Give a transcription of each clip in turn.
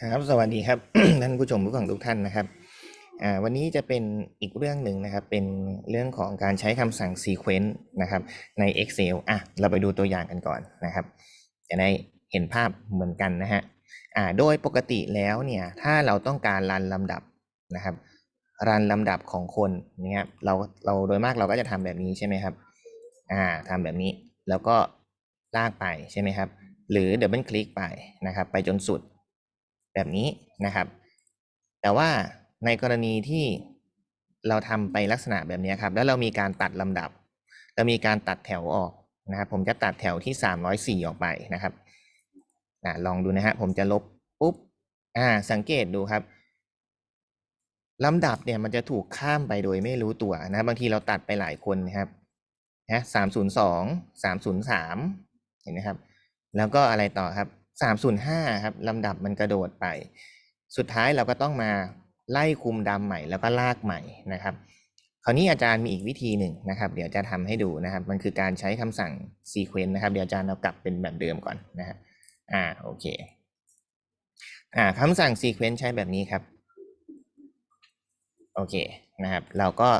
ครับสวัสดีครับท่านผู้ชมผู้ฟังทุกท่านนะครับวันนี้จะเป็นอีกเรื่องหนึ่งนะครับ เป็นเรื่องของการใช้คำสั่ง sequence นะครับ ใน Excel อะเราไปดูตัวอย่างกันก่อนนะครับ จะได้เห็นภาพเหมือนกันนะฮะอ่าโดยปกติแล้วเนี่ย ถ้าเราต้องการรันลำดับนะครับ รันลำดับของคนเนี่ยเราเราโดยมากเราก็จะทำแบบนี้ใช่ไหมครับอ่าทำแบบนี้แล้วก็ลากไปใช่ไหมครับ หรือดับเบิลคลิกไปนะครับ ไปจนสุด แบบนี้นะครับ แต่ว่าในกรณีที่เราทำไปลักษณะแบบนี้ครับ แล้วเรามีการตัดลำดับ เรามีการตัดแถวออกนะครับ ผมจะตัดแถวที่ 304 ออกไปนะครับอลองดูนะฮะ ผมจะลบปุ๊บ อ่า สังเกตดูครับลำดับเนี่ยมันจะถูกข้ามไปโดยไม่รู้ตัวนะบางทีเราตัดไปหลายคนนะครับนะสามศูนย์สองสามศูนย์สามเห็นไหมครับ แล้วก็อะไรต่อครับ 305ครับลำดับมันกระโดดไป สุดท้ายเราก็ต้องมาไล่คุมดำใหม่แล้วก็ลากใหม่นะครับ คราวนี้อาจารย์มีอีกวิธีหนึ่งนะครับ เดี๋ยวจะทำให้ดูนะครับ มันคือการใช้คำสั่ง sequence นะครับ เดี๋ยวอาจารย์เอากลับเป็นแบบเดิมก่อนนะฮะอ่าโอเคอ่าคำสั่ง sequence ใช้แบบนี้ครับโอเคนะครับ เราก็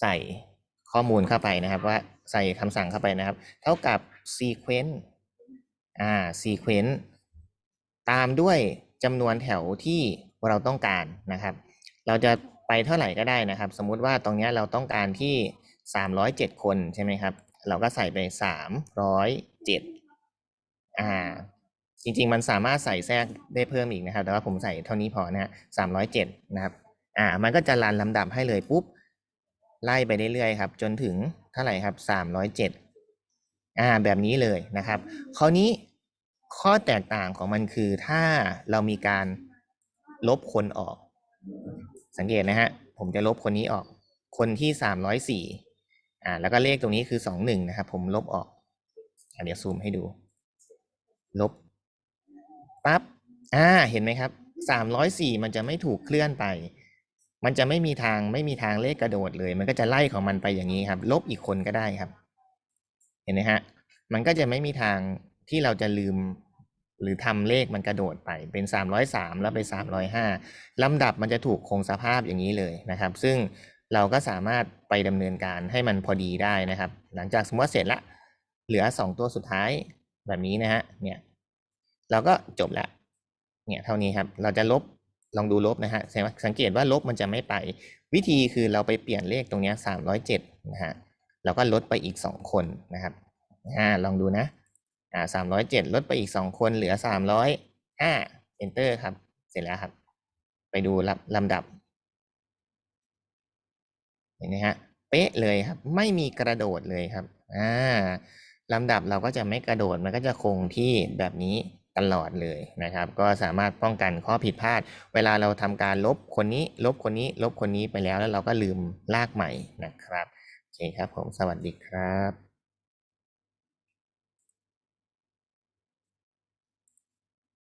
ใส่ข้อมูลเข้าไปนะครับ ว่าใส่คำสั่งเข้าไปนะครับ เท่ากับ sequence อ่า sequence ตามด้วยจำนวนแถวที่เราต้องการนะครับ เราจะไปเท่าไหร่ก็ได้นะครับ สมมุติว่าตรงนี้เราต้องการที่ 307 คนใช่ไหมครับ เราก็ใส่ไป 307อ่าจริงๆ มันสามารถใส่แทรกได้เพิ่มอีกนะครับ แต่ว่าผมใส่เท่านี้พอนะฮะ307นะครับ อ่า มันก็จะรันลำดับให้เลยปุ๊บ ไล่ไปเรื่อยๆครับ จนถึงเท่าไหร่ครับ307อ่า แบบนี้เลยนะครับ คราวนี้ ข้อแตกต่างของมันคือถ้าเรามีการลบคนออก สังเกตนะฮะ ผมจะลบคนนี้ออก คนที่304อ่า แล้วก็เลขตรงนี้คือ21นะครับ ผมลบออกอเดี๋ยวซูมให้ดู ลบปั๊บอ่า เห็นไหมครับ304มันจะไม่ถูกเคลื่อนไป มันจะไม่มีทางไม่มีทางเลขกระโดดเลย มันก็จะไล่ของมันไปอย่างนี้ครับ ลบอีกคนก็ได้ครับ เห็นไหมฮะ มันก็จะไม่มีทาง ที่เราจะลืมหรือทำเลขมันกระโดดไปเป็น 303 แล้วไป 305ลำดับมันจะถูกคงสภาพอย่างนี้เลยนะครับ ซึ่งเราก็สามารถไปดำเนินการให้มันพอดีได้นะครับ หลังจากสมมติว่าเสร็จละ เหลือ 2 ตัวสุดท้ายแบบนี้นะฮะเนี่ยเราก็จบละเนี่ยเท่านี้ครับ เราจะลบลองดูลบนะฮะสังเกตว่าลบมันจะไม่ไป วิธีคือเราไปเปลี่ยนเลขตรงเนี้ย307นะฮะเราก็ลดไปอีก 2 คนนะครับอ่าลองดูนะ อ่า307ลดไปอีก2คนเหลือ305 enter ครับ เสร็จแล้วครับ ไปดูลำลำดับ เห็นไหมฮะ เป๊ะเลยครับ ไม่มีกระโดดเลยครับ อ่าลำดับเราก็จะไม่กระโดด มันก็จะคงที่แบบนี้ตลอดเลยนะครับ ก็สามารถป้องกันข้อผิดพลาด เวลาเราทำการลบคนนี้ ลบคนนี้ ลบคนนี้ไปแล้วแล้วเราก็ลืมลากใหม่นะครับ โอเคครับผม สวัสดีครับ